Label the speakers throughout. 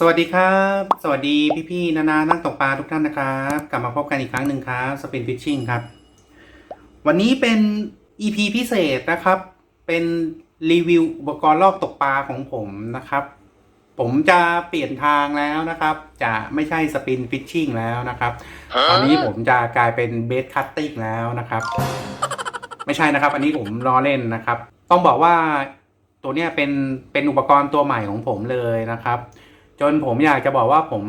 Speaker 1: สวัสดีครับ สวัสดีพี่ๆนานานักตกปลาทุกท่านนะครับ กลับมาพบกันอีกครั้งหนึ่งครับสปินฟิชชิ่งครับ วันนี้เป็น EP พิเศษนะครับ เป็นรีวิวอุปกรณ์ลอกตกปลาของผมนะครับ ผมจะเปลี่ยนทางแล้วนะครับ จะไม่ใช่สปินฟิชชิ่งแล้วนะครับ ตอนนี้ผมจะกลายเป็นเบสคัตติ้งแล้วนะครับ ไม่ใช่นะครับ อันนี้ผมล้อเล่นนะครับ ต้องบอกว่าตัวเนี้ยเป็นเป็นอุปกรณ์ตัวใหม่ของผมเลยนะครับ จนผมอยากจะบอกว่าผม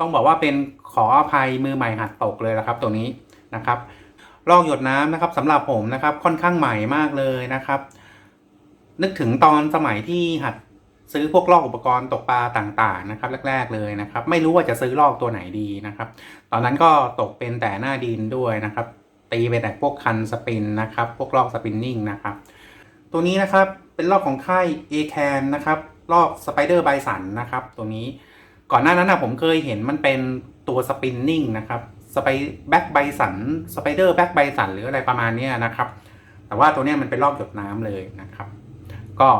Speaker 1: ต้องบอกว่าเป็นขออภัยมือใหม่หัดตกเลยนะครับ ตัวนี้นะครับลอกหยดน้ำนะครับสำหรับผมนะครับค่อนข้างใหม่มากเลยนะครับ นึกถึงตอนสมัยที่หัดซื้อพวกลอกอุปกรณ์ตกปลาต่างๆนะครับ แรก ๆเลยนะครับ ไม่รู้ว่าจะซื้อลอกตัวไหนดีนะครับ ตอนนั้นก็ตกเป็นแต่หน้าดินด้วยนะครับ ตีไปแต่พวกคันสปินนะครับ พวกลอกสปินนิ่งนะครับ ตัวนี้นะครับเป็นลอกของค่าย a c a n นะครับ ลอกสไปเดอร์ไบสันนะครับตัวนี้ก่อนหน้านั้นนะผมเคยเห็นมันเป็นตัวสปินนิ่งนะครับสไปแบ็กไบสันสไปเดอร์แบ็กไบสันหรืออะไรประมาณนี้นะครับ แต่ว่าตัวนี้มันเป็นลอกหยดน้ำเลยนะครับ ก็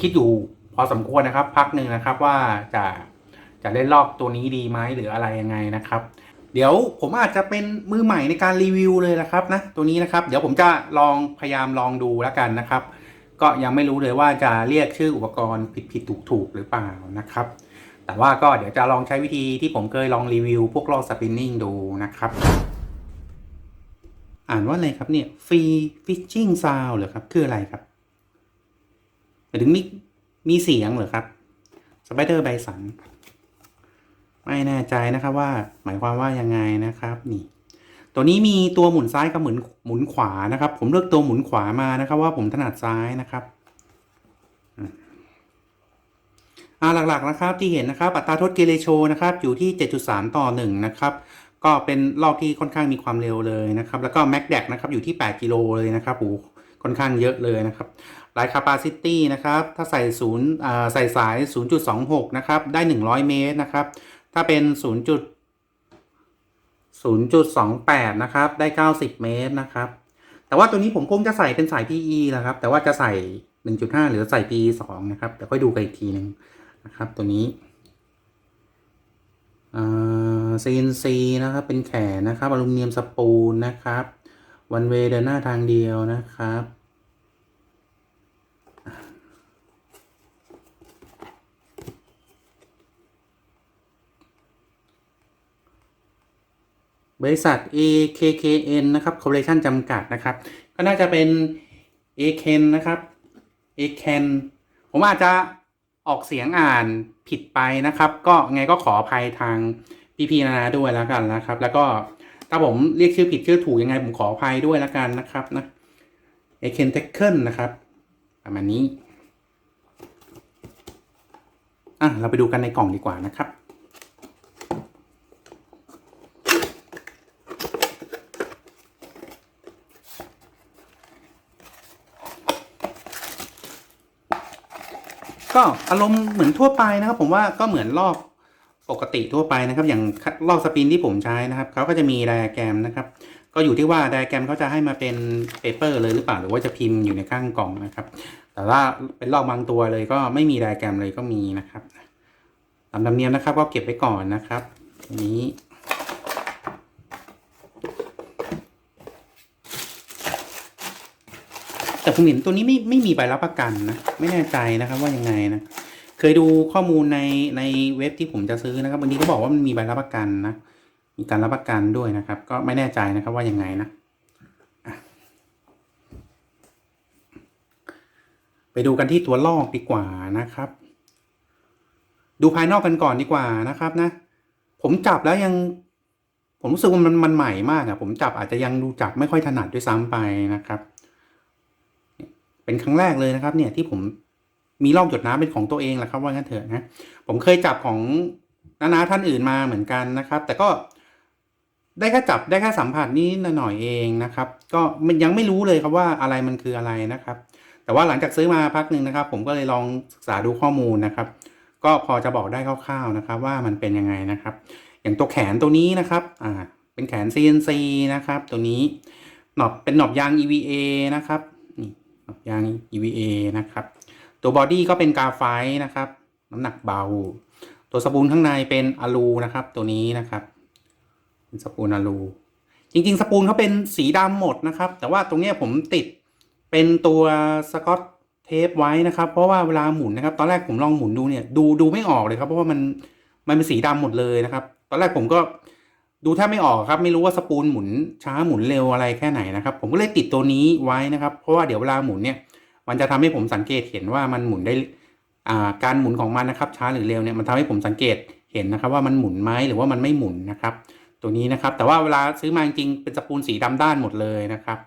Speaker 1: คิดอยู่พอสมควรนะครับ พักหนึ่งนะครับว่าจะจะเล่นลอกตัวนี้ดีไหมหรืออะไรยังไงนะครับ เดี๋ยวผมอาจจะเป็นมือใหม่ในการรีวิวเลยนะครับนะตัวนี้นะครับ เดี๋ยวผมจะลองพยายามลองดูแล้วกันนะครับ ก็ยังไม่รู้เลยว่าจะเรียกชื่ออุปกรณ์ผิดผิดถูกถูกหรือเปล่านะครับ แต่ว่าก็เดี๋ยวจะลองใช้วิธีที่ผมเคยลองรีวิวพวกลอกสปินนิ่งดูนะครับ อ่านว่าอะไรครับเนี่ยฟรีฟิชชิ่งซาวเหรอครับ คืออะไรครับหมายถึงมีมีเสียงเหรอครับสไปเดอร์ไบสันไม่แน่ใจนะครับว่าหมายความว่ายังไงนะครับนี่ ตัวนี้มีตัวหมุนซ้ายกับหมุนหมุนขวานะครับ ผมเลือกตัวหมุนขวามานะครับว่าผมถนัดซ้ายนะครับอ่าหลักๆนะครับที่เห็นนะครับอัตราโทษเกเรโชนะครับอยู่ที่ 7.3 ต่อ 1 นะครับ ก็เป็นรอบที่ค่อนข้างมีความเร็วเลยนะครับ แล้วก็แม็กแดกนะครับอยู่ที่ 8 กิโลเลยนะครับโอ้ค่อนข้างเยอะเลยนะครับไลท์คาปาซิตี้นะครับ ถ้าใส่ศูนย์อ่าใส่สาย 0.26 นะครับ ได้ 100 เมตรนะครับ ถ้าเป็น 0. 0.28 นะครับ ได้ 90 เมตรนะครับ แต่ว่าตัวนี้ผมคงจะใส่เป็นสาย PE แหละครับ แต่ว่าจะใส่ 1.5 หรือใส่ PE 2 นะครับ เดี๋ยวค่อยดูกันอีกทีหนึ่งนะครับ ตัวนี้อ่า CNC นะครับ เป็นแขนนะครับ อลูมิเนียมสปูลนะครับ วันเวเดินหน้าทางเดียวนะครับ บริษัท AKKN นะครับ Corporation จำกัดนะครับ ก็น่าจะเป็น AKN นะครับ AKN ผมอาจจะออกเสียงอ่านผิดไปนะครับ ก็ไงก็ขออภัยทางพี่ๆนานาด้วยแล้วกันนะครับ แล้วก็ถ้าผมเรียกชื่อผิดชื่อถูกยังไงผมขออภัยด้วยแล้วกันนะครับนะ AKN t e c h e n นะครับประมาณนี้อะเราไปดูกันในกล่องดีกว่านะครับ ก็อารมณ์เหมือนทั่วไปนะครับ ผมว่าก็เหมือนลอกปกติทั่วไปนะครับ อย่างลอกสปินที่ผมใช้นะครับเขาก็จะมีไดอะแกรมนะครับ ก็อยู่ที่ว่าไดอะแกรมเขาจะให้มาเป็นเปเปอร์เลยหรือเปล่าหรือว่าจะพิมพ์อยู่ในข้างกล่องนะครับ แต่ว่าเป็นลอกบางตัวเลยก็ไม่มีไดอะแกรมเลยก็มีนะครับตามธรรมเนียมนะครับก็เก็บไว้ก่อนนะครับอัน แต่ผมเห็นตัวนี้ไม่ไม่มีใบรับประกันนะไม่แน่ใจนะครับว่ายังไงนะเคยดูข้อมูลในในเว็บที่ผมจะซื้อนะครับบางทีก็บอกว่ามันมีใบรับประกันนะมีการรับประกันด้วยนะครับ ก็ไม่แน่ใจนะครับว่ายังไงนะไปดูกันที่ตัวลอกดีกว่านะครับ ดูภายนอกกันก่อนดีกว่านะครับนะ ผมจับแล้วยัง ผมรู้สึกว่ามันมันใหม่มากอะผมจับอาจจะยังดูจับไม่ค่อยถนัดด้วยซ้ำไปนะครับ เป็นครั้งแรกเลยนะครับ เนี่ยที่ผมมีลอกหยดน้ำเป็นของตัวเองแหละครับว่างั้นเถอะนะผมเคยจับของนานาท่านอื่นมาเหมือนกันนะครับ แต่ก็ได้แค่จับได้แค่สัมผัสนี้หน่อยเองนะครับ ก็มันยังไม่รู้เลยครับว่าอะไรมันคืออะไรนะครับ แต่ว่าหลังจากซื้อมาพักหนึ่งนะครับ ผมก็เลยลองศึกษาดูข้อมูลนะครับ ก็พอจะบอกได้คร่าวๆนะครับ ว่ามันเป็นยังไงนะครับ อย่างตัวแขนตัวนี้นะครับอ่าเป็นแขน CNC นะครับ ตัวนี้หนอบเป็นหนอบยาง EVA นะครับ ยาง EVA นะครับ ตัวบอดี้ก็เป็นกาไฟนะครับ น้ำหนักเบา ตัวสปูนข้างในเป็นอะลูนะครับ ตัวนี้นะครับเป็นสปูนอะลูจริง ๆ สปูนเขาเป็นสีดำหมดนะครับ แต่ว่าตรงเนี้ยผมติดเป็นตัวสกอตเทปไว้นะครับ เพราะว่าเวลาหมุนนะครับ ตอนแรกผมลองหมุนดูเนี่ย ดูดูไม่ออกเลยครับ เพราะว่ามันมันเป็นสีดำหมดเลยนะครับ ตอนแรกผมก็ ดูแทบไม่ออกครับ ไม่รู้ว่าสปูนหมุนช้าหมุนเร็วอะไรแค่ไหนนะครับ ผมก็เลยติดตัวนี้ไว้นะครับ เพราะว่าเดี๋ยวเวลาหมุนเนี่ยมันจะทำให้ผมสังเกตเห็นว่ามันหมุนได้าการหมุนของมันนะครับ ช้าหรือเร็วเนี่ยมันทำให้ผมสังเกตเห็นนะครับ ว่ามันหมุนไหมหรือว่ามันไม่หมุนนะครับ ตัวนี้นะครับ แต่ว่าเวลาซื้อมาจริงเป็นสปูนสีดำด้านหมดเลยนะครับ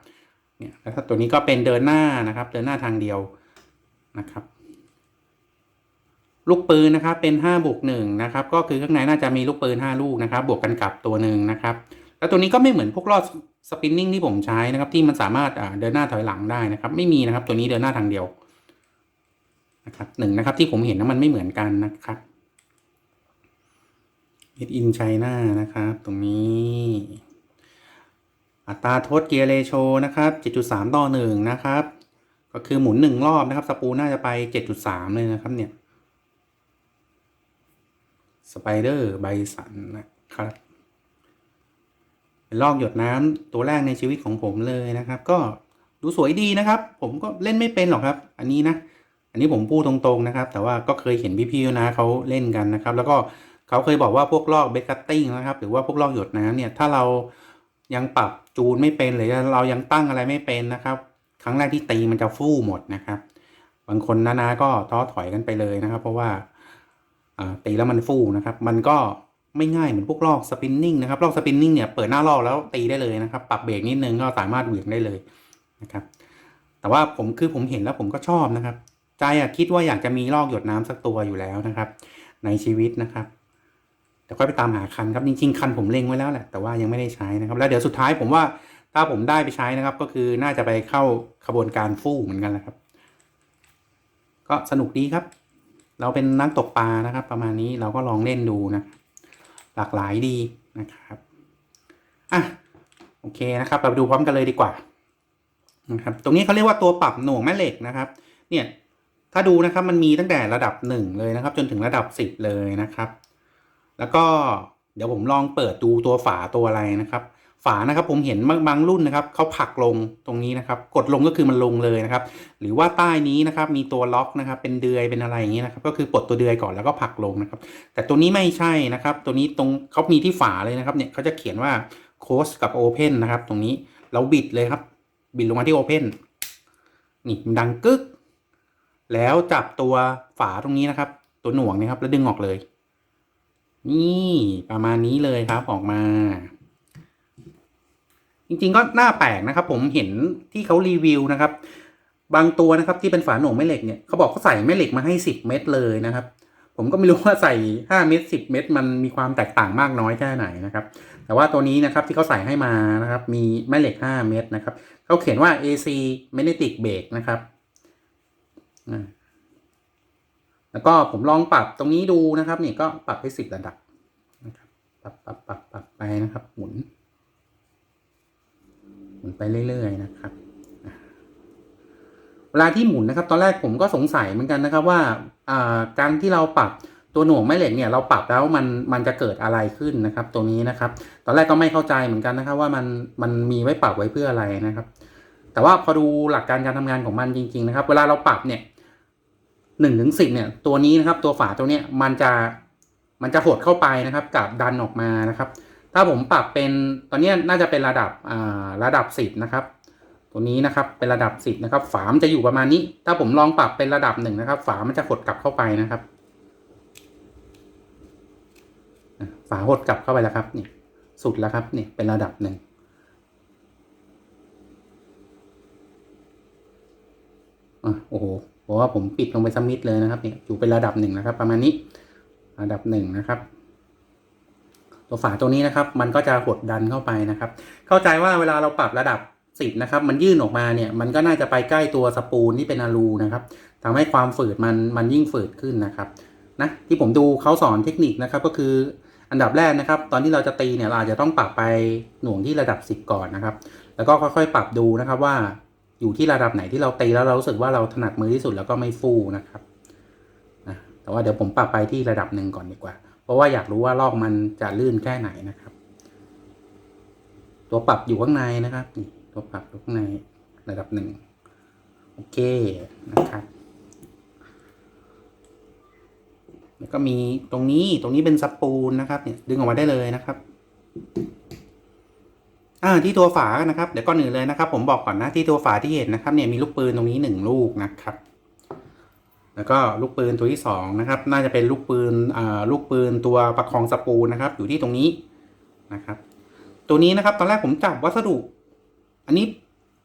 Speaker 1: เนี่ยแล้วตัวนี้ก็เป็นเดินหน้านะครับ เดินหน้าทางเดียวนะครับ ลูกปืนนะครับเป็นห้าบวกหนึ่งนะครับก็คือข้างในน่าจะมีลูกปืนห้าลูกนะครับบวกกันกับตัวหนึ่งนะครับแล้วตัวนี้ก็ไม่เหมือนพวกลอดสปินนิ่งที่ผมใช้นะครับที่มันสามารถเดินหน้าถอยหลังได้นะครับไม่มีนะครับตัวนี้เดินหน้าทางเดียวนะครับหนึ่งนะครับที่ผมเห็นนะมันไม่เหมือนกันนะครับ Made in China นะครับตรงนี้อัตราทษเกียร์เรโชนะครับ7.3 ต่อ1นะครับก็คือหมุน 1 รอบนะครับสปูน่าจะไป 7.3 เลยนะครับเนี่ย สไปเดอร์ไบสันนะครับเป็นลอกหยดน้ำตัวแรกในชีวิตของผมเลยนะครับ ก็ดูสวยดีนะครับ ผมก็เล่นไม่เป็นหรอกครับ อันนี้นะ อันนี้ผมพูดตรงๆนะครับ แต่ว่าก็เคยเห็นพี่ๆนะเขาเล่นกันนะครับ แล้วก็เขาเคยบอกว่าพวกลอกเบคกัตติ้งนะครับ หรือว่าพวกลอกหยดน้ำเนี่ยถ้าเรายังปรับจูนไม่เป็นหรือเรายังตั้งอะไรไม่เป็นนะครับ ครั้งแรกที่ตีมันจะฟู่หมดนะครับ บางคนนานาก็ท้อถอยกันไปเลยนะครับ เพราะว่า ตีแล้วมันฟูนะครับ มันก็ไม่ง่ายเหมือนพวกลอกสปินนิ่งนะครับลอกสปินนิ่งเนี่ยเปิดหน้าลอกแล้วตีได้เลยนะครับ ปรับเบรกนิดนึงก็สามารถเหวี่ยงได้เลยนะครับ แต่ว่าผมคือผมเห็นแล้วผมก็ชอบนะครับ ใจอะคิดว่าอยากจะมีลอกหยดน้ำสักตัวอยู่แล้วนะครับ ในชีวิตนะครับแต่ค่อยไปตามหาคันครับจริงๆคันผมเล็งไว้แล้วแหละแต่ว่ายังไม่ได้ใช้นะครับ แล้วเดี๋ยวสุดท้ายผมว่าถ้าผมได้ไปใช้นะครับ ก็คือน่าจะไปเข้าขบวนการฟู่เหมือนกันแหละครับ ก็สนุกดีครับ เราเป็นนักตกปลานะครับ ประมาณนี้เราก็ลองเล่นดูนะ หลากหลายดีนะครับอะโอเคนะครับเราไปดูพร้อมกันเลยดีกว่านะครับตรงนี้เขาเรียกว่าตัวปรับหน่วงแม่เหล็กนะครับ เนี่ยถ้าดูนะครับมันมีตั้งแต่ระดับหนึ่งเลยนะครับ จนถึงระดับสิบเลยนะครับ แล้วก็เดี๋ยวผมลองเปิดดูตัวฝาตัวอะไรนะครับ ฝานะครับผมเห็นบางบางรุ่นนะครับเขาผลักลงตรงนี้นะครับ กดลงก็คือมันลงเลยนะครับ หรือว่าใต้นี้นะครับมีตัวล็อกนะครับ เป็นเดือยเป็นอะไรอย่างนี้นะครับ ก็คือปลดตัวเดือยก่อนแล้วก็ผลักลงนะครับ แต่ตัวนี้ไม่ใช่นะครับ ตัวนี้ตรงเขามีที่ฝาเลยนะครับเนี่ยเขาจะเขียนว่า close กับ open นะครับ ตรงนี้เราบิดเลยครับ บิดลงมาที่ open นี่มันดังกึก แล้วจับตัวฝาตรงนี้นะครับ ตัวหน่วงนะครับแล้วดึงออกเลย นี่ประมาณนี้เลยครับออกมา จริงๆก็น่าแปลกนะครับ ผมเห็นที่เขารีวิวนะครับ บางตัวนะครับที่เป็นฝาหน่วงแม่เหล็กเนี่ยเขาบอกเขาใส่แม่เหล็กมาให้สิบเม็ดเลยนะครับ ผมก็ไม่รู้ว่าใส่ห้าเม็ดสิบเม็ดมันมีความแตกต่างมากน้อยแค่ไหนนะครับ แต่ว่าตัวนี้นะครับที่เขาใส่ให้มานะครับ มีแม่เหล็กห้าเม็ดนะครับเขาเขียนว่า AC Magnetic Brake นะครับแล้วก็ผมลองปรับตรงนี้ดูนะครับนี่ก็ปรับให้สิบระดับนะครับปรับปรับปรับปรับไปนะครับ หมุน หมุนไปเรื่อยๆนะครับเวลาที่หมุนนะครับ ตอนแรกผมก็สงสัยเหมือนกันนะครับว่าการที่เราปรับตัวหน่วงแม่เหล็กเนี่ยเราปรับแล้วมันมันจะเกิดอะไรขึ้นนะครับ ตัวนี้นะครับ ตอนแรกก็ไม่เข้าใจเหมือนกันนะครับ ว่ามันมันมีไว้ปรับไว้เพื่ออะไรนะครับ แต่ว่าพอดูหลักการการทำงานของมันจริง ๆ นะครับ เวลาเราปรับเนี่ยหนึ่งถึงสิบเนี่ย ตัวนี้นะครับ ตัวฝาตัวเนี้ยมันจะมันจะหดเข้าไปนะครับกับดันออกมานะครับ ถ้าผมปรับเป็นตอนนี้น่าจะเป็นระดับอ่าระดับสิบนะครับ ตัวนี้นะครับเป็นระดับสิบนะครับ ฝามันจะอยู่ประมาณนี้ ถ้าผมลองปรับเป็นระดับหนึ่งนะครับ ฝามันจะหดกลับเข้าไปนะครับ ฝาหดกลับเข้าไปแล้วครับนี่สุดแล้วครับนี่เป็นระดับหนึ่งอะโอ้โหบอกว่าผมปิดลงไปสมิดเลยนะครับเนี่ยอยู่เป็นระดับหนึ่งนะครับ ประมาณนี้ ระดับหนึ่งนะครับ ตัวฝาตัวนี้นะครับ มันก็จะหดดันเข้าไปนะครับ เข้าใจว่าเวลาเราปรับระดับสิบนะครับ มันยื่นออกมาเนี่ยมันก็น่าจะไปใกล้ตัวสปูลที่เป็นอลูนะครับทำให้ความฝืดมันมันยิ่งฝืดขึ้นนะครับนะที่ผมดูเขาสอนเทคนิคนะครับก็คืออันดับแรกนะครับ ตอนที่เราจะตีเนี่ยเราอาจจะต้องปรับไปหน่วงที่ระดับสิบก่อนนะครับ แล้วก็ค่อยๆ ปรับดูนะครับว่าอยู่ที่ระดับไหนที่เราตีแล้วเรารู้สึกว่าเราถนัดมือที่สุดแล้วก็ไม่ฟูนะครับนะแต่ว่าเดี๋ยวผมปรับไปที่ระดับหนึ่งก่อนดีกว่า ราะว่าอยากรู้ว่าลอกมันจะลื่นแค่ไหนนะครับ ตัวปรับอยู่ข้างในนะครับนี่ตัวปรับอยู่ข้างในระดับหนึ่งโอเคนะครับ แล้วก็มีตรงนี้ตรงนี้เป็นสปูลนะครับเนี่ยดึงออกมาได้เลยนะครับอ่าที่ตัวฝานะครับเดี๋ยวก่อนอื่นเลยนะครับ ผมบอกก่อนนะที่ตัวฝาที่เห็นนะครับ เนี่ยมีลูกปืนตรงนี้หนึ่งลูกนะครับ แล้วก็ลูกปืนตัวที่สองนะครับ น่าจะเป็นลูกปืนอ่าลูกปืนตัวประคองสปูลนะครับ อยู่ที่ตรงนี้นะครับ ตัวนี้นะครับตอนแรกผมจับวัสดุ อันนี้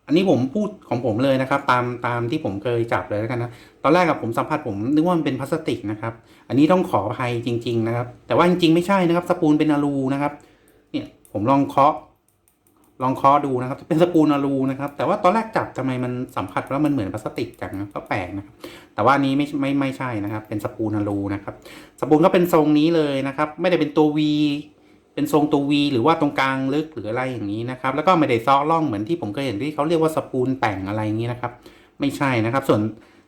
Speaker 1: อันนี้ผมพูดของผมเลยนะครับ ตามตามที่ผมเคยจับเลยแล้วกันนะตอนแรกกับผมสัมผัสผมนึกว่ามันเป็นพลาสติกนะครับ อันนี้ต้องขออภัยจริง ๆ นะครับ แต่ว่าจริงๆไม่ใช่นะครับ สปูลเป็นอะลูนะครับ เนี่ยผมลองเคาะ ลองเคาะดูนะครับ เป็นสปูลอะลูนะครับ แต่ว่าตอนแรกจับทำไมมันสัมผัสแล้วมันเหมือนพลาสติกจังนะก็แปลกนะครับ แต่ว่านี้ไม่ไม่ไม่ใช่นะครับ เป็นสปูลอะลูนะครับ สปูลก็เป็นทรงนี้เลยนะครับ ไม่ได้เป็นตัว V เป็นทรงตัว V หรือว่าตรงกลางลึกหรืออะไรอย่างนี้นะครับ แล้วก็ไม่ได้ซอกล่องเหมือนที่ผมเคยเห็นที่เขาเรียกว่าสปูลแต่งอะไรอย่างนี้นะครับ ไม่ใช่นะครับ ส่วน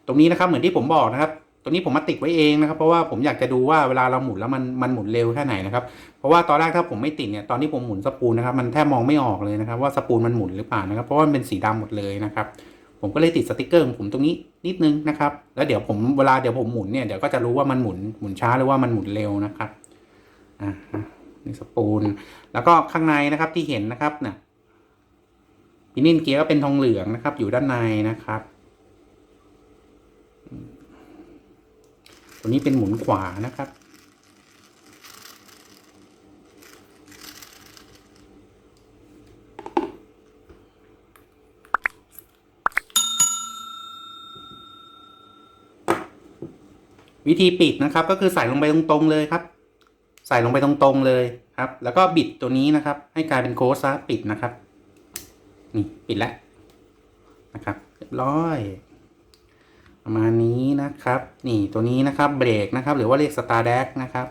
Speaker 1: ตรงนี้นะครับเหมือนที่ผมบอกนะครับ ตรงนี้ผมมาติดไว้เองนะครับเพราะว่าผมอยากจะดูว่าเวลาเราหมุนแล้วมันมันหมุนเร็วแค่ไหนนะครับเพราะว่าตอนแรกถ้าผมไม่ติดเนี่ยตอนที่ผมหมุนสปูลนะครับมันแทบมองไม่ออกเลยนะครับ ว่าสปูลมันหมุนหรือเปล่านะครับ เพราะว่ามันเป็นสีดำหมดเลยนะครับผมก็เลยติดสติกเกอร์ของผมตรงนี้นิดนึงนะครับ แล้วเดี๋ยวผมเวลาเดี๋ยวผมหมุนเนี่ยเดี๋ยวก็จะรู้ว่ามันหมุนหมุนช้าหรือว่ามันหมุนเร็วนะครับอ่านี่สปูลแล้วก็ข้างในนะครับที่เห็นนะครับเนี่ยพินินเกียร์ก็เป็นทองเหลืองนะครับ อยู่ด้านในนะครับ ตัวนี้เป็นหมุนขวานะครับ วิธีปิดนะครับก็คือใส่ลงไปตรงๆเลยครับ ใส่ลงไปตรงๆเลยครับ แล้วก็บิดตัวนี้นะครับ ให้กลายเป็นโค้ดซะปิดนะครับ นี่ปิดแล้วนะครับ เรียบร้อย ประมาณนี้นะครับ นี่ตัวนี้นะครับเบรกนะครับ หรือว่าเรียกสตาร์แดกนะครับ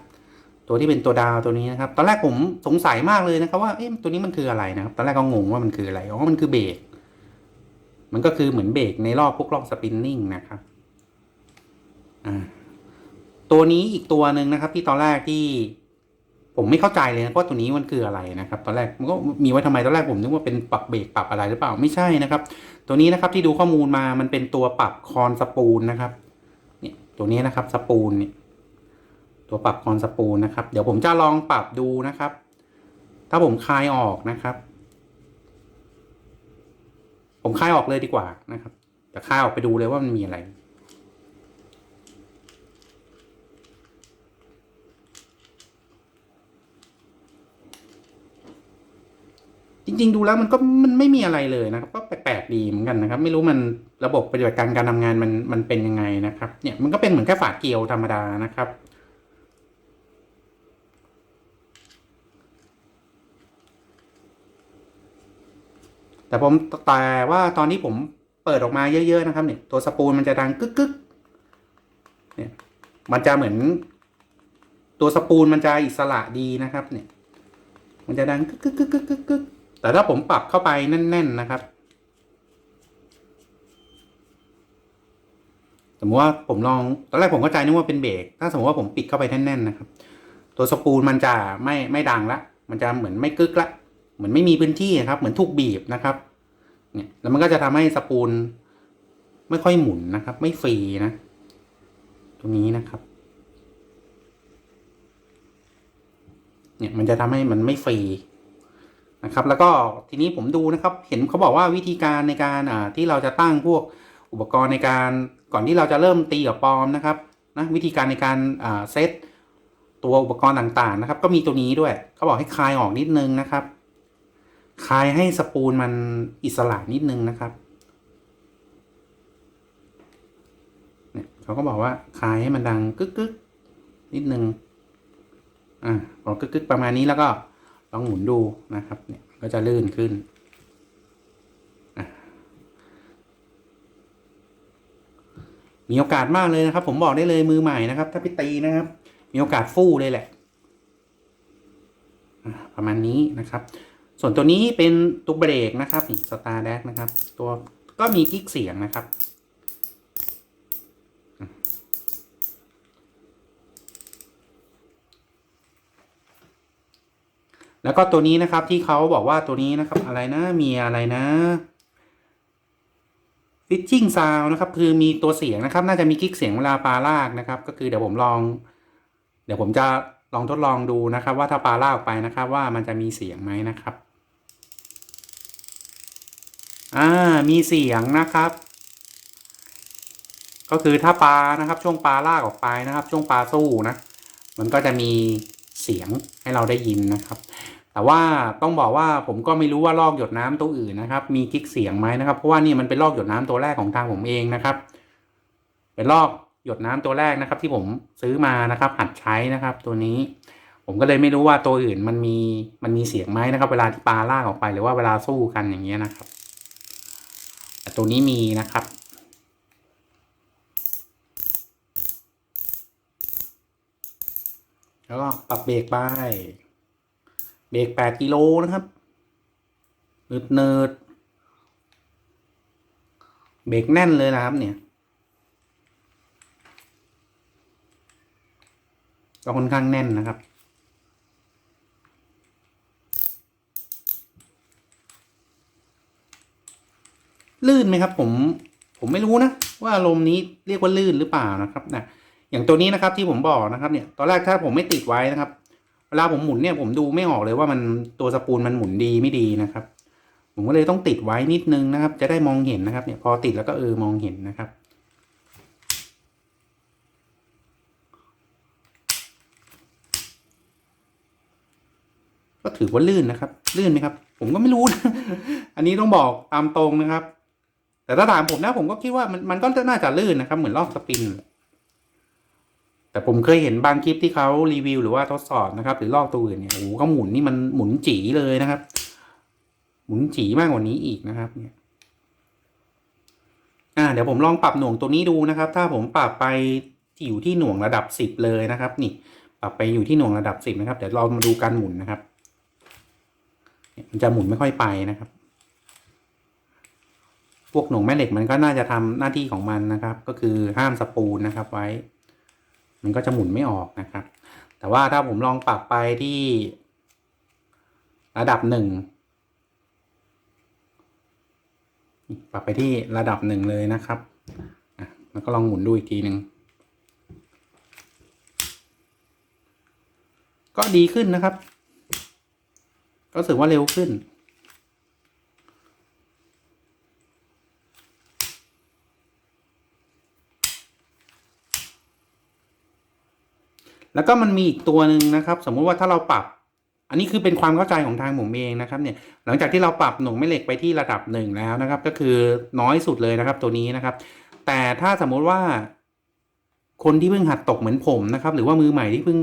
Speaker 1: ตัวที่เป็นตัวดาวตัวนี้นะครับ ตอนแรกผมสงสัยมากเลยนะครับว่าเอ๊ะตัวนี้มันคืออะไรนะครับ ตอนแรกก็งงว่ามันคืออะไรอ๋อมันคือเบรกมันก็คือเหมือนเบรกในรอบพวกรอบสปินนิ่งนะครับอ่าตัวนี้อีกตัวหนึ่งนะครับ ที่ตอนแรกที่ ผมไม่เข้าใจเลยนะว่าตัวนี้มันคืออะไรนะครับ ตอนแรกมันก็มีไว้ทำไมตอนแรกผมนึกว่าเป็นปรับเบรกปรับอะไรหรือเปล่าไม่ใช่นะครับ ตัวนี้นะครับที่ดูข้อมูลมามันเป็นตัวปรับคอนสปูลนะครับเนี่ยตัวนี้นะครับสปูลเนี่ยตัวปรับคอนสปูลนะครับเดี๋ยวผมจะลองปรับดูนะครับ ถ้าผมคลายออกนะครับ ผมคลายออกเลยดีกว่านะครับจะคลายออกไปดูเลยว่ามันมีอะไร จริง ๆ ดูแล้วมันก็มันไม่มีอะไรเลยนะครับ ก็แปลกๆดีเหมือนกันนะครับ ไม่รู้มันระบบปฏิบัติการการทำงานมันมันเป็นยังไงนะครับ เนี่ยมันก็เป็นเหมือนแค่ฝาเกลียวธรรมดานะครับแต่ผมแต่ว่าตอนที่ผมเปิดออกมาเยอะ ๆ นะครับ เนี่ย ตัวสปูลมันจะดังกึกกึกเนี่ย มันจะเหมือน ตัวสปูลมันจะอิสระดีนะครับ เนี่ย มันจะดังกึกกึกกึกกึกกึกกึก แต่ถ้าผมปรับเข้าไปแน่น ๆนะครับ สมมติว่าผมลองตอนแรกผมเข้าใจนึกว่าเป็นเบรกถ้าสมมติว่าผมปิดเข้าไปแน่นๆนะครับ ตัวสปูลมันจะไม่ไม่ดังละ มันจะเหมือนไม่กึกละเหมือนไม่มีพื้นที่ครับ เหมือนถูกบีบนะครับเนี่ยแล้วมันก็จะทำให้สปูลไม่ค่อยหมุนนะครับ ไม่ฟรีนะ ตรงนี้นะครับ เนี่ยมันจะทำให้มันไม่ฟรี นะครับ แล้วก็ทีนี้ผมดูนะครับ เห็นเขาบอกว่าวิธีการในการที่เราจะตั้งพวกอุปกรณ์ในการก่อนที่เราจะเริ่มตีกับปอมนะครับนะวิธีการในการเซตตัวอุปกรณ์ต่างๆนะครับ ก็มีตัวนี้ด้วยเขาบอกให้คลายออกนิดนึงนะครับ คลายให้สปูลมันอิสระนิดนึงนะครับเนี่ยเขาก็บอกว่าคลายให้มันดังกึกๆนิดนึงอ่าพอกึกๆประมาณนี้แล้วก็ ลองหมุนดูนะครับเนี่ยก็จะลื่นขึ้นมีโอกาสมากเลยนะครับ ผมบอกได้เลยมือใหม่นะครับ ถ้าไปตีนะครับ มีโอกาสฟู่เลยแหละประมาณนี้นะครับ ส่วนตัวนี้เป็นตัวเบรกนะครับสตาร์แดกนะครับ ตัวก็มีกิ๊กเสียงนะครับ แล้วก็ตัวนี้นะครับที่เขาบอกว่าตัวนี้นะครับอะไรนะมีอะไรนะ Fishing Sound นะครับคือมีตัวเสียงนะครับ น่าจะมีกิ๊กเสียงเวลาปลาลากนะครับ ก็คือเดี๋ยวผมลอง เดี๋ยวผมจะลองทดลองดูนะครับ ว่าถ้าปลาลากออกไปนะครับ ว่ามันจะมีเสียงไหมนะครับอ่ามีเสียงนะครับ ก็คือถ้าปลานะครับ ช่วงปลาลากออกไปนะครับ ช่วงปลาสู้นะ มันก็จะมีเสียงให้เราได้ยินนะครับ แต่ว่าต้องบอกว่าผมก็ไม่รู้ว่าลอกหยดน้ำตัวอื่นนะครับ มีกิ๊กเสียงไหมนะครับ เพราะว่านี่มันเป็นลอกหยดน้ำตัวแรกของทางผมเองนะครับ เป็นลอกหยดน้ำตัวแรกนะครับ ที่ผมซื้อมานะครับ หัดใช้นะครับ ตัวนี้ ผมก็เลยไม่รู้ว่าตัวอื่นมันมีมันมีเสียงไหมนะครับ เวลาที่ปลาลากออกไปหรือว่าเวลาสู้กันอย่างเงี้ยนะครับแต่ตัวนี้มีนะครับแล้วก็ปรับเบรกไป เบรกแปดกิโลนะครับเนิดเนิดเบรกแน่นเลยนะครับ เนี่ยก็ค่อนข้างแน่นนะครับ ลื่นไหมครับ ผม ผมไม่รู้นะ ว่าลมนี้เรียกว่าลื่นหรือเปล่านะครับนะอย่างตัวนี้นะครับที่ผมบอกนะครับ เนี่ย ตอนแรกถ้าผมไม่ติดไว้นะครับ ลาผมหมุนเนี่ยผมดูไม่ออกเลยว่ามันตัวสปูลมันหมุนดีไม่ดีนะครับ ผมก็เลยต้องติดไว้นิดนึงนะครับ จะได้มองเห็นนะครับเนี่ยพอติดแล้วก็เออมองเห็นนะครับ ก็ถือว่าลื่นนะครับ ลื่นไหมครับ ผมก็ไม่รู้นะอันนี้ต้องบอกตามตรงนะครับ แต่ถ้าถามผมนะผมก็คิดว่ามันมันก็น่าจะลื่นนะครับ เหมือนลอกสปิน แต่ผมเคยเห็นบางคลิปที่เขารีวิวหรือว่าทดสอบนะครับ หรือลอกตัวอื่นเนี่ยโอ้โหเขาหมุนนี่มันหมุนจีเลยนะครับ หมุนจีมากกว่านี้อีกนะครับ เนี่ยอ่าเดี๋ยวผมลองปรับหน่วงตัวนี้ดูนะครับ ถ้าผมปรับไปอยู่ที่หน่วงระดับสิบเลยนะครับ นี่ ปรับไปอยู่ที่หน่วงระดับสิบนะครับเดี๋ยวเรามาดูการหมุนนะครับมันจะหมุนไม่ค่อยไปนะครับ พวกหน่วงแม่เหล็กมันก็น่าจะทำหน้าที่ของมันนะครับ ก็คือห้ามสปูลนะครับไว้ มันก็จะหมุนไม่ออกนะครับ แต่ว่าถ้าผมลองปรับไปที่ระดับหนึ่งปรับไปที่ระดับหนึ่งเลยนะครับอะแล้วก็ลองหมุนดูอีกทีหนึ่งก็ดีขึ้นนะครับ ก็รู้สึกว่าเร็วขึ้น แล้วก็มันมีอีกตัวหนึ่งนะครับ สมมุติว่าถ้าเราปรับ อันนี้คือเป็นความเข้าใจของทางผมเองนะครับเนี่ยหลังจากที่เราปรับหน่วงแม่เหล็กไปที่ระดับหนึ่งแล้วนะครับ ก็คือน้อยสุดเลยนะครับตัวนี้นะครับ แต่ถ้าสมมุติว่า คนที่เพิ่งหัดตกเหมือนผมนะครับ หรือว่ามือใหม่ที่เพิ่ง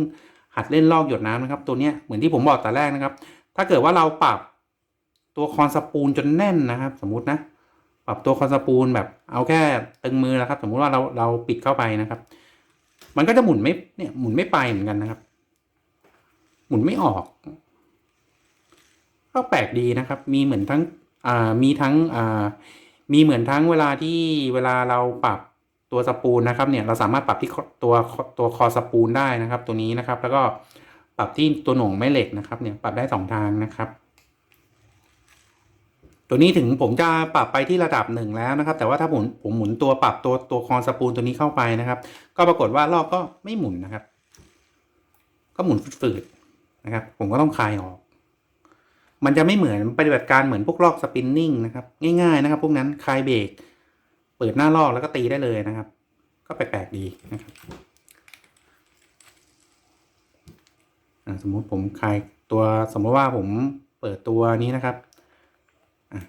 Speaker 1: หัดเล่นลอกหยดน้ำนะครับ ตัวเนี้ยเหมือนที่ผมบอกแต่แรกนะครับ ถ้าเกิดว่าเราปรับตัวคอนสปูลจนแน่นนะครับ สมมตินะ ปรับตัวคอนสปูลแบบเอาแค่ตึงมือแล้วครับ สมมุติว่าเราเราปิดเข้าไปนะครับ มันก็จะหมุนไม่เนี่ยหมุนไม่ไปเหมือนกันนะครับ หมุนไม่ออก ก็แปลกดีนะครับ มีเหมือนทั้งอ่ามีทั้งอ่ามีเหมือนทั้งเวลาที่เวลาเราปรับตัวสปูลนะครับ เนี่ยเราสามารถปรับที่ตัวตัวคอสปูลได้นะครับ ตัวนี้นะครับ แล้วก็ปรับที่ตัวหน่วงแม่เหล็กนะครับ เนี่ยปรับได้สองทางนะครับ ตัวนี้ถึงผมจะปรับไปที่ระดับหนึ่งแล้วนะครับ แต่ว่าถ้าผมผมหมุนตัวปรับตัวตัวคอนสปูลตัวนี้เข้าไปนะครับ ก็ปรากฏว่ารอบก็ไม่หมุนนะครับ ก็หมุนฝืดๆนะครับ ผมก็ต้องคลายออก มันจะไม่เหมือนปฏิบัติการเหมือนพวกลอกสปินนิ่งนะครับ ง่ายๆนะครับ พวกนั้นคลายเบรกเปิดหน้าลอกแล้วก็ตีได้เลยนะครับ ก็แปลกๆดีนะครับสมมุติผมคลายตัวสมมติว่าผมเปิดตัวนี้นะครับ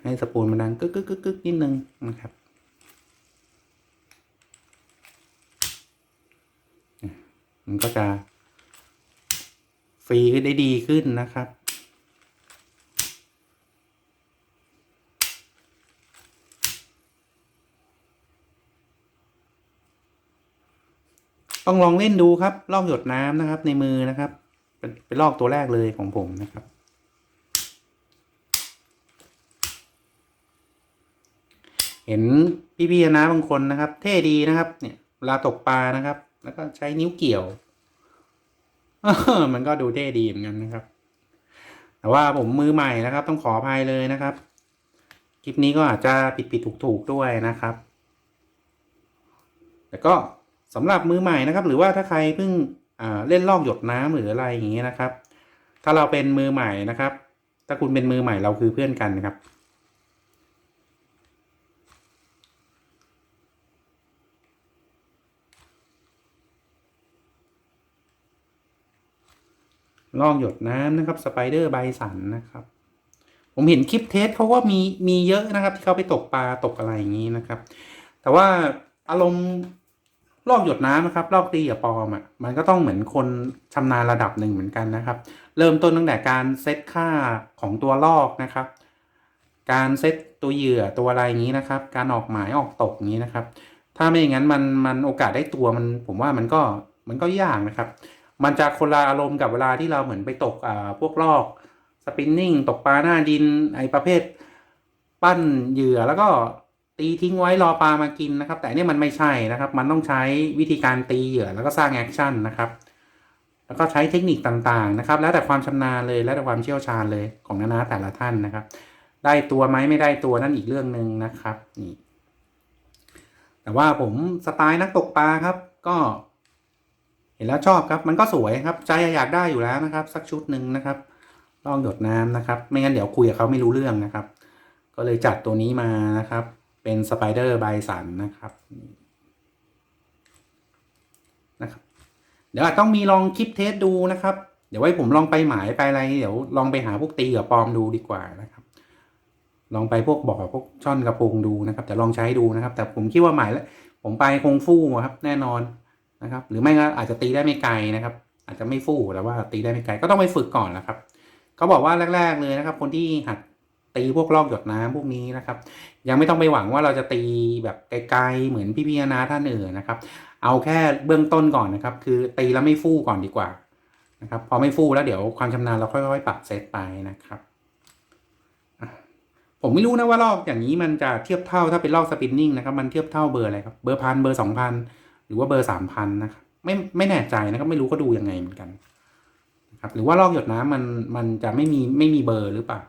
Speaker 1: ให้สปูลมันดังกึกกึกกึกกึกนิดนึงนะครับมันก็จะฟรีได้ดีขึ้นนะครับ ต้องลองเล่นดูครับลอกหยดน้ำนะครับในมือนะครับ เป็นเป็นลอกตัวแรกเลยของผมนะครับ เห็นพี่ๆนะบางคนนะครับ เท่ดีนะครับ เนี่ยเวลาตกปลานะครับ แล้วก็ใช้นิ้วเกี่ยวมันก็ดูเท่ดีเหมือนกันนะครับ แต่ว่าผมมือใหม่นะครับ ต้องขออภัยเลยนะครับ คลิปนี้ก็อาจจะผิดผิดถูกถูกๆด้วยนะครับ แต่ก็สำหรับมือใหม่นะครับ หรือว่าถ้าใครเพิ่งเล่นลอกหยดน้ำหรืออะไรอย่างเงี้ยนะครับ ถ้าเราเป็นมือใหม่นะครับ ถ้าคุณเป็นมือใหม่เราคือเพื่อนกันนะครับ ลอกหยดน้ำนะครับสไปเดอร์ไบสันนะครับ ผมเห็นคลิปเทสเขาก็มีมีเยอะนะครับ ที่เขาไปตกปลาตกอะไรอย่างนี้นะครับ แต่ว่าอารมณ์ลอกหยดน้ำนะครับลอกตีกับปอมอะมันก็ต้องเหมือนคนชำนาญระดับหนึ่งเหมือนกันนะครับ เริ่มต้นตั้งแต่การเซตค่าของตัวลอกนะครับ การเซตตัวเหยื่อตัวอะไรอย่างนี้นะครับ การออกหมายออกตกอย่างนี้นะครับ ถ้าไม่อย่างนั้นมันมันโอกาสได้ตัวมันผมว่ามันก็มันก็ยากนะครับ มันจะคนละอารมณ์กับเวลาที่เราเหมือนไปตกอ่าพวกลอกสปินนิ่งตกปลาหน้าดินไอประเภท ปั้นเหยื่อแล้วก็ตีทิ้งไว้รอปลามากินนะครับ แต่อันนี่มันไม่ใช่นะครับ มันต้องใช้วิธีการตีเหยื่อแล้วก็สร้างแอคชั่นนะครับ แล้วก็ใช้เทคนิคต่างๆนะครับ แล้วแต่ความชำนาญเลยแล้วแต่ความเชี่ยวชาญเลยของนานาแต่ละท่านนะครับ ได้ตัวไหมไม่ได้ตัวนั่นอีกเรื่องหนึ่งนะครับนี่แต่ว่าผมสไตล์นักตกปลาครับ ก็ ห็นแล้วชอบครับมันก็สวยครับ ใจอยากได้อยู่แล้วนะครับ สักชุดหนึ่งนะครับลองหยดน้ำนะครับ ไม่งั้นเดี๋ยวคุยกับเขาไม่รู้เรื่องนะครับ ก็เลยจัดตัวนี้มานะครับ เป็นสไปเดอร์ไบสันนะครับนะครับ เดี๋ยวต้องมีลองคลิปเทสดูนะครับ เดี๋ยวไว้ผมลองไปหมายไปอะไร เดี๋ยวลองไปหาพวกตีกับปอมดูดีกว่านะครับ ลองไปพวกบ่อพวกช่อนกระพงดูนะครับ แต่ลองใช้ดูนะครับ แต่ผมคิดว่าหมายแล้วผมไปคงฟู่ครับ แน่นอน นะครับ หรือไม่ก็อาจจะตีได้ไม่ไกลนะครับ อาจจะไม่ฟู่แต่ว่าตีได้ไม่ไกลก็ต้องไปฝึกก่อนนะครับเขาบอกว่าแรก ๆเลยนะครับ คนที่หัดตีพวกลอกหยดน้ำพวกนี้นะครับ ยังไม่ต้องไปหวังว่าเราจะตีแบบไกลๆเหมือนพี่พี่นาท่านอื่นนะครับ เอาแค่เบื้องต้นก่อนนะครับ คือตีแล้วไม่ฟู่ก่อนดีกว่านะครับ พอไม่ฟู่แล้วเดี๋ยวความชำนาญเราค่อยๆปรับเซตไปนะครับผมไม่รู้นะว่าลอกอย่างนี้มันจะเทียบเท่าถ้าเป็นลอกสปินนิ่งนะครับ มันเทียบเท่าเบอร์อะไรครับ เบอร์พันเบอร์สองพัน หรือว่าเบอร์สามพันนะครับไม่ไม่แน่ใจนะครับไม่รู้ก็ดูยังไงเหมือนกันนะครับหรือว่าลอกหยดน้ำมันมันจะไม่มีไม่มีเบอร์หรือเปล่า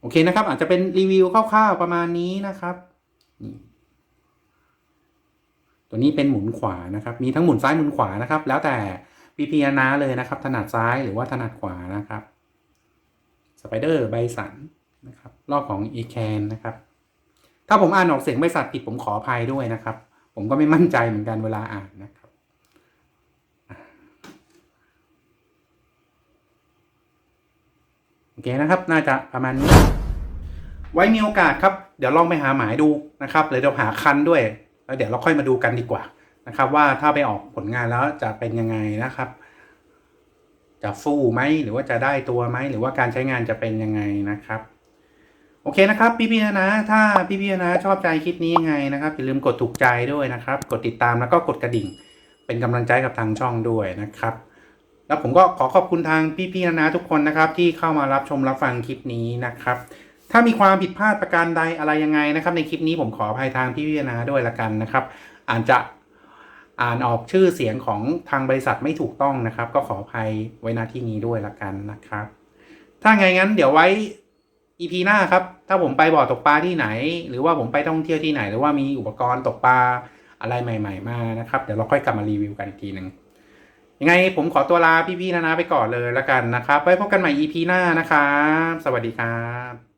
Speaker 1: โอเคนะครับ อาจจะเป็นรีวิวคร่าวๆประมาณนี้นะครับนี่ตัวนี้เป็นหมุนขวานะครับ มีทั้งหมุนซ้ายหมุนขวานะครับ แล้วแต่พี่พีนาเลยนะครับ ถนัดซ้ายหรือว่าถนัดขวานะครับสไปเดอร์ไบสันนะครับลอกของอีแคนนะครับ ถ้าผมอ่านออกเสียงบริษัทผิดผมขออภัยด้วยนะครับ ผมก็ไม่มั่นใจเหมือนกันเวลาอ่านนะครับ โอเคนะครับ น่าจะประมาณนี้ ไว้มีโอกาสครับ เดี๋ยวลองไปหาหมายดูนะครับหรือเดี๋ยวหาคันด้วย แล้วเดี๋ยวเราค่อยมาดูกันดีกว่านะครับ ว่าถ้าไปออกผลงานแล้วจะเป็นยังไงนะครับ จะฟู่ไหมหรือว่าจะได้ตัวไหมหรือว่าการใช้งานจะเป็นยังไงนะครับ โอเคนะครับพี่พี่นะถ้าพี่พี่นะชอบใจคลิปนี้ยังไงนะครับอย่าลืมกดถูกใจด้วยนะครับ กดติดตามแล้วก็กดกระดิ่ง เป็นกำลังใจกับทางช่องด้วยนะครับ แล้วผมก็ขอขอบคุณทางพี่ๆนะนะทุกคนนะครับ ที่เข้ามารับชมรับฟังคลิปนี้นะครับ ถ้ามีความผิดพลาดประการใดอะไรยังไงนะครับ ในคลิปนี้ผมขออภัยทางพี่ๆนะด้วยละกันนะครับอาจจะอ่านออกชื่อเสียงของทางบริษัทไม่ถูกต้องนะครับ ก็ขออภัยไว้ณที่นี้ด้วยละกันนะครับ ถ้าไงงั้นเดี๋ยวไว้ EP หน้าครับ ถ้าผมไปบ่อตกปลาที่ไหน หรือว่าผมไปท่องเที่ยวที่ไหน หรือว่ามีอุปกรณ์ตกปลาอะไรใหม่ ๆ มานะครับ เดี๋ยวเราค่อยกลับมารีวิวกันอีกทีหนึ่งยังไงผมขอตัวลาพี่ๆนะนะไปก่อนเลยแล้วกันนะครับ ไว้พบกันใหม่ EP หน้านะครับ สวัสดีครับ